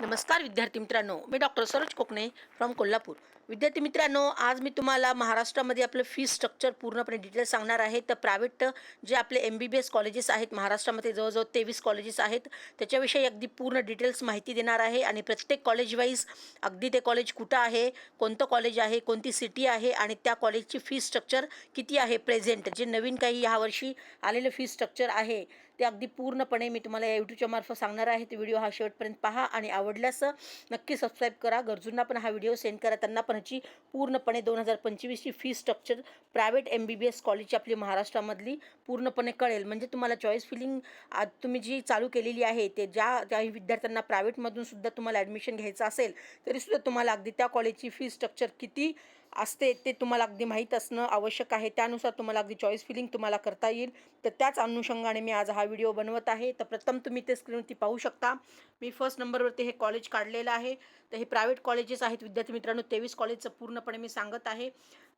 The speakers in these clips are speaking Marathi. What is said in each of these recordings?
नमस्कार विद्यार्थी मित्रांनो मी डॉक्टर सरोज कोकणे फ्रॉम कोल्हापूर. विद्यार्थी मित्रांनो आज मी तुम्हाला महाराष्ट्रामध्ये आपलं फी स्ट्रक्चर पूर्णपणे डिटेल्स सांगणार आहे. तर प्रायव्हेट जे आपले M B B S colleges आहेत महाराष्ट्रामध्ये जवळजवळ तेवीस कॉलेजेस आहेत त्याच्याविषयी अगदी पूर्ण डिटेल्स माहिती देणार आहे. आणि प्रत्येक कॉलेज वाईज अगदी ते कॉलेज कुठं आहे कोणतं कॉलेज आहे कोणती सिटी आहे आणि त्या कॉलेजची फी स्ट्रक्चर किती आहे प्रेझेंट जे नवीन काही ह्यावर्षी आलेलं फी स्ट्रक्चर आहे ते अगदी पूर्णपणे मी तुम्हाला या यूट्यूबच्या मार्फत सांगणार आहे. ते व्हिडिओ हा शेवटपर्यंत पहा आणि आवडल्यास नक्की सबस्क्राईब करा. गरजूंना पण हा व्हिडिओ सेंड करा. त्यांना पण ह्याची पूर्णपणे दोन हजार पंचवीसची fee structure private M B B S कॉलेजची आपली महाराष्ट्रामधली पूर्णपणे कळेल. म्हणजे तुम्हाला चॉईस फिलिंग आज तुम्ही जी चालू केलेली आहे ते ज्या काही विद्यार्थ्यांना प्रायव्हेटमधून सुद्धा तुम्हाला ॲडमिशन घ्यायचं असेल तरीसुद्धा तुम्हाला अगदी त्या कॉलेजची फी स्ट्रक्चर किती असते ते तुम्हाला अगदी माहीत असणं आवश्यक आहे. त्यानुसार तुम्हाला अगदी चॉईस फिलिंग तुम्हाला करता येईल. तर त्याच अनुषंगाने मी आज हा व्हिडिओ बनवत आहे. तर प्रथम तुम्ही ते स्क्रीनवरती पाहू शकता. मी फर्स्ट नंबरवरती हे कॉलेज काढलेलं आहे. तर हे प्रायव्हेट कॉलेजेस आहेत. विद्यार्थी मित्रांनो तेवीस कॉलेजचं पूर्णपणे मी सांगत आहे.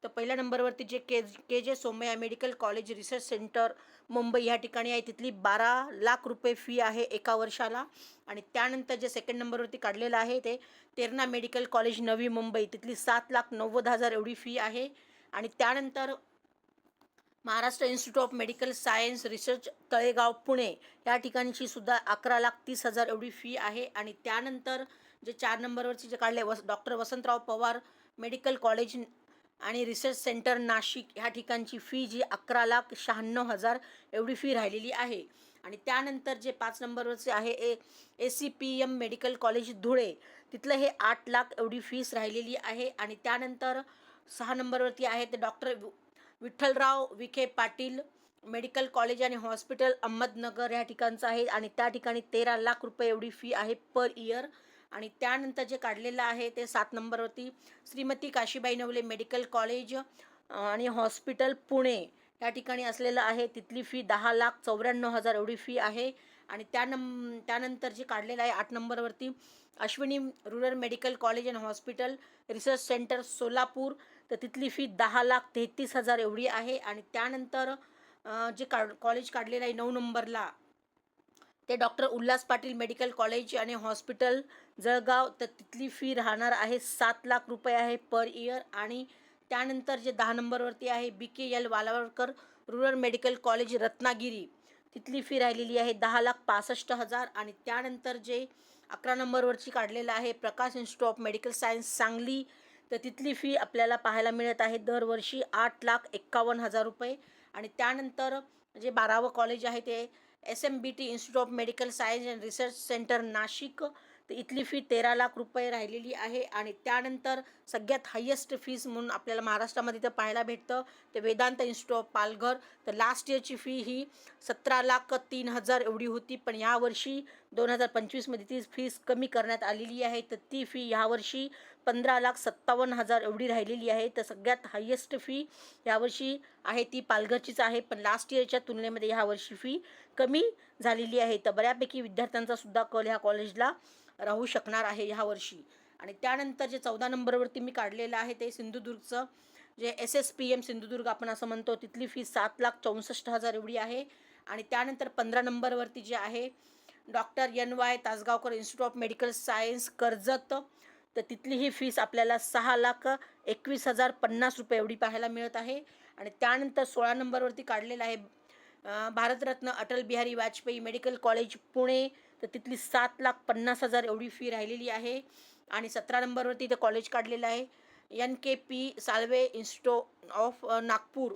तर पहिल्या नंबरवरती J K K J Somaiya medical college research centre Mumbai ह्या ठिकाणी आहे. तिथली बारा लाख रुपये फी आहे एका वर्षाला. आणि त्यानंतर जे सेकंड नंबरवरती काढलेलं आहे ते तेरणा मेडिकल कॉलेज नवी मुंबई. तिथली सात लाख नव्वद हजार एवढी फी आहे. आणि त्यानंतर Maharashtra institute of medical science research Talegaon Pune या ठिकाणची सुद्धा अकरा लाख तीस हजार एवढी फी आहे. आणि त्यानंतर जे चार नंबरवरचे जे काढले वस doctor Vasantrao Pawar medical college आणि रिसर्च सेंटर नाशिक ह्या ठिकाणची फी जी अकरा लाख शहाण्णव हजार एवढी फी राहिलेली आहे. आणि त्यानंतर जे पाच नंबरवरचे आहे A A C P M medical college Dhule तिथलं हे आठ लाख एवढी फीस राहिलेली आहे. आणि त्यानंतर सहा नंबरवरती आहे ते doctor Vitthalrao Vikhe Patil medical college आणि हॉस्पिटल अहमदनगर या ठिकाणचं आहे. आणि त्या ठिकाणी तेरा लाख रुपये एवढी फी आहे पर इयर आणि त्यानंतर जे काढलेलं आहे ते सात नंबरवरती श्रीमती काशीबाई नवले मेडिकल कॉलेज आणि हॉस्पिटल पुणे. या ठिकाणी असलेलं आहे. तिथली फी दहा लाख चौऱ्याण्णव हजार एवढी फी आहे. आणि त्या नम त्यानंतर जे काढलेलं आहे आठ नंबरवरती Ashwini rural medical college and hospital research centre Solapur. तर तिथली फी दहा लाख तेहतीस हजार एवढी आहे. आणि त्यानंतर जे का कॉलेज काढलेलं आहे नऊ नंबरला ते doctor Ulhas Patil medical college आणि हॉस्पिटल जळगाव. तर तिथली फी राहणार आहे सात लाख रुपये आहे पर इयर आणि त्यानंतर जे दहा नंबरवरती आहे B K L Walawalkar rural medical college Ratnagiri. तिथली फी राहिलेली आहे दहा लाख पासष्ट हजार आणि त्यानंतर जे अकरा नंबरवरची काढलेलं आहे Prakash institute of medical science Sangli. तर तिथली फी आपल्याला पाहायला मिळत आहे दरवर्षी आठ लाख एक्कावन्न हजार रुपये. आणि त्यानंतर जे बारावं कॉलेज आहे ते S M B T institute of medical science and research centre Nashik. तर इथली फी तेरा लाख रुपये राहिलेली आहे आणि त्यानंतर सगळ्यात हायेस्ट फीज म्हणून आपल्याला महाराष्ट्रामध्ये इथं पाहायला भेटतं. ते वेदांत इन्स्टिट्यूट ऑफ पालघर. तर लास्ट इयरची फी ही सतरा लाख तीन हजार एवढी होती. पण यावर्षी दोन हजार पंचवीसमध्ये ती फीज कमी करण्यात आलेली आहे. तर ती फी यावर्षी पंधरा लाख सत्तावन्न हजार एवढी राहिलेली आहे. तर सगळ्यात हायेस्ट फी यावर्षी आहे ती पालघरचीच आहे. पण लास्ट इयरच्या तुलनेमध्ये ह्यावर्षी फी कमी झालेली आहे. तर बऱ्यापैकी विद्यार्थ्यांचा सुद्धा कल ह्या कॉलेजला राहू शकणार आहे ह्यावर्षी आणि त्यानंतर जे चौदा नंबरवरती मी काढलेलं आहे ते सिंधुदुर्गचं जे S S P M Sindhudurg आपण असं म्हणतो तिथली फी सात लाख चौसष्ट हजार एवढी आहे. आणि त्यानंतर पंधरा नंबरवरती जे आहे doctor N Y Tasgaonkar institute of medical science Karjat तर तिथली ही फीस आपल्याला सहा लाख एकवीस हजार पन्नास रुपये एवढी पाहायला मिळत आहे. आणि त्यानंतर सोळा नंबरवरती काढलेलं आहे भारतरत्न अटल बिहारी वाजपेयी मेडिकल कॉलेज पुणे. तर तिथली सात लाख पन्नास हजार एवढी फी राहिलेली आहे. आणि सतरा नंबरवरती ते कॉलेज काढलेलं आहे. N K P Salve institute of Nagpur.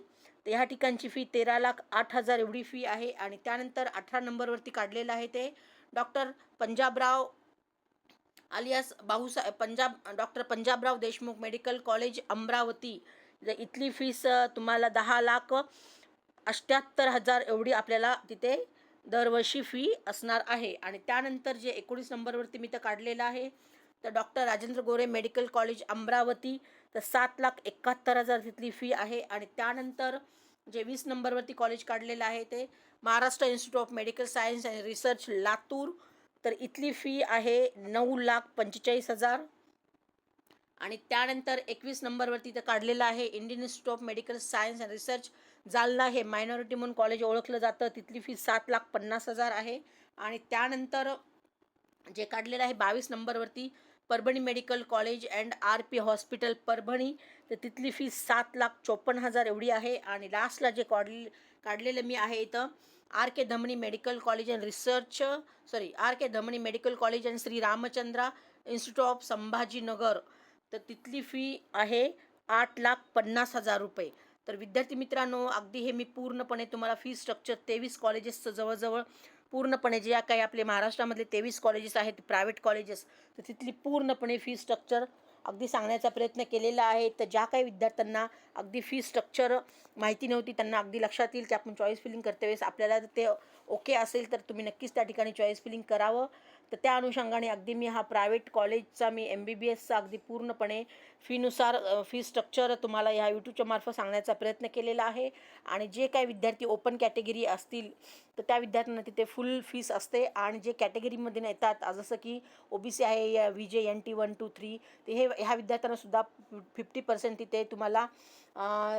तर ह्या ठिकाणची फी तेरा लाख आठ हजार एवढी फी आहे. आणि त्यानंतर अठरा नंबरवरती काढलेलं आहे ते. डॉक्टर पंजाबराव आलियास भाऊसा Punjab doctor Panjabrao Deshmukh medical college Amravati इथली फीस तुम्हाला दहा लाख अष्ट्याहत्तर हजार एवढी आपल्याला तिथे दरवर्षी फी असणार आहे. आणि त्यानंतर जे एकोणीस नंबरवरती मी तर काढलेलं आहे तर doctor Rajendra Gore medical college Amravati तर सात लाख एकाहत्तर हजार तिथली फी आहे. आणि त्यानंतर जे वीस नंबरवरती कॉलेज काढलेलं आहे ते Maharashtra institute of medical science and research Latur. तर इथली फी आहे नऊ लाख पंचेचाळीस हजार. आणि त्यानंतर एकवीस नंबरवरती इथं काढलेलं आहे Indian institute of medical science and research Jalna हे मायनॉरिटी म्हणून कॉलेज ओळखलं जातं. तिथली फी सात लाख पन्नास हजार आहे. आणि त्यानंतर जे काढलेलं आहे बावीस नंबरवरती Parbhani medical college and R P hospital Parbhani. तर तिथली फीस सात लाख चोपन्न हजार एवढी आहे. आणि लास्टला जे काढले काढलेलं मी आहे इथं R K Dhamani medical college and research sorry R K Dhamani medical college and Shri Ramchandra institute of Sambhajinagar. तर तिथली फी आहे आठ लाख पन्नास हजार रुपये. तर विद्यार्थी मित्रांनो अगदी हे मी पूर्णपणे तुम्हाला फी स्ट्रक्चर तेवीस कॉलेजेसचं जवळजवळ पूर्णपणे ज्या काही आपले महाराष्ट्रामधले तेवीस कॉलेजेस आहेत प्रायव्हेट कॉलेजेस तर तिथली पूर्णपणे फी स्ट्रक्चर अगदी सांगण्याचा प्रयत्न केलेला आहे. तर ज्या काही विद्यार्थ्यांना अगदी फी स्ट्रक्चर माहिती नव्हती त्यांना अगदी लक्षात येईल की आपण चॉईस फिलिंग करते वेळेस आपल्याला जर ते ओके असेल तर तुम्ही नक्कीच त्या ठिकाणी चॉईस फिलिंग करावं. तर त्या अनुषंगाने अगदी मी हा प्रायव्हेट कॉलेजचा मी एम बी बी एसचा अगदी पूर्णपणे फीनुसार फी स्ट्रक्चर तुम्हाला ह्या यूट्यूबच्या मार्फत सांगण्याचा प्रयत्न केलेला आहे. आणि जे काही विद्यार्थी ओपन कॅटेगरी असतील तर त्या विद्यार्थ्यांना तिथे फुल फीस असते. आणि जे कॅटेगरीमध्ये येतात जसं की ओ बी सी आहे V J N T one two three ते हे ह्या विद्यार्थ्यांनासुद्धा फिफ्टी पर्सेंट तिथे तुम्हाला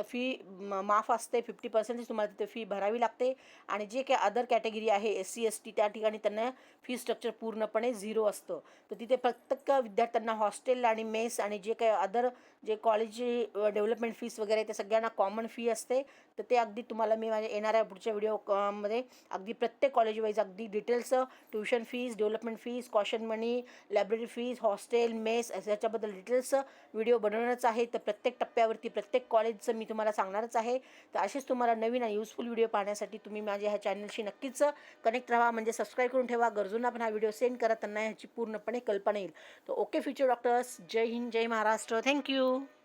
फी माफ असते. फिफ्टी पर्सेंटेज तुम्हाला तिथे फी भरावी लागते. आणि जे काही अदर कॅटेगरी आहे एस सी एस टी त्या ठिकाणी त्यांना फी स्ट्रक्चर पूर्णपणे झिरो असतं. तर तिथे प्रत्येक विद्यार्थ्यांना हॉस्टेल आणि मेस आणि जे काही अदर जे कॉलेजची डेव्हलपमेंट फीस वगैरे ते सगळ्यांना कॉमन फी असते. तर ते अगदी तुम्हाला मी माझ्या येणाऱ्या पुढच्या व्हिडिओमध्ये अगदी प्रत्येक कॉलेज वाईज अगदी details tuition fees development fees caution money library fees hostel mess याच्याबद्दल डिटेल्स व्हिडिओ बनवणारच आहे. तर प्रत्येक टप्प्यावरती प्रत्येक कॉलेजचं मी तुम्हाला सांगणारच आहे. तर असेच तुम्हाला नवीन आणि युजफुल व्हिडिओ पाहण्यासाठी तुम्ही माझ्या ह्या चॅनलशी नक्कीच कनेक्ट राहा. म्हणजे सबस्क्राईब करून ठेवा. गरजूंना पण हा व्हिडिओ सेंड करा. त्यांना ह्याची पूर्णपणे कल्पना येईल. तर ओके फ्युचर डॉक्टर्स जय हिंद जय महाराष्ट्र. Thank you you.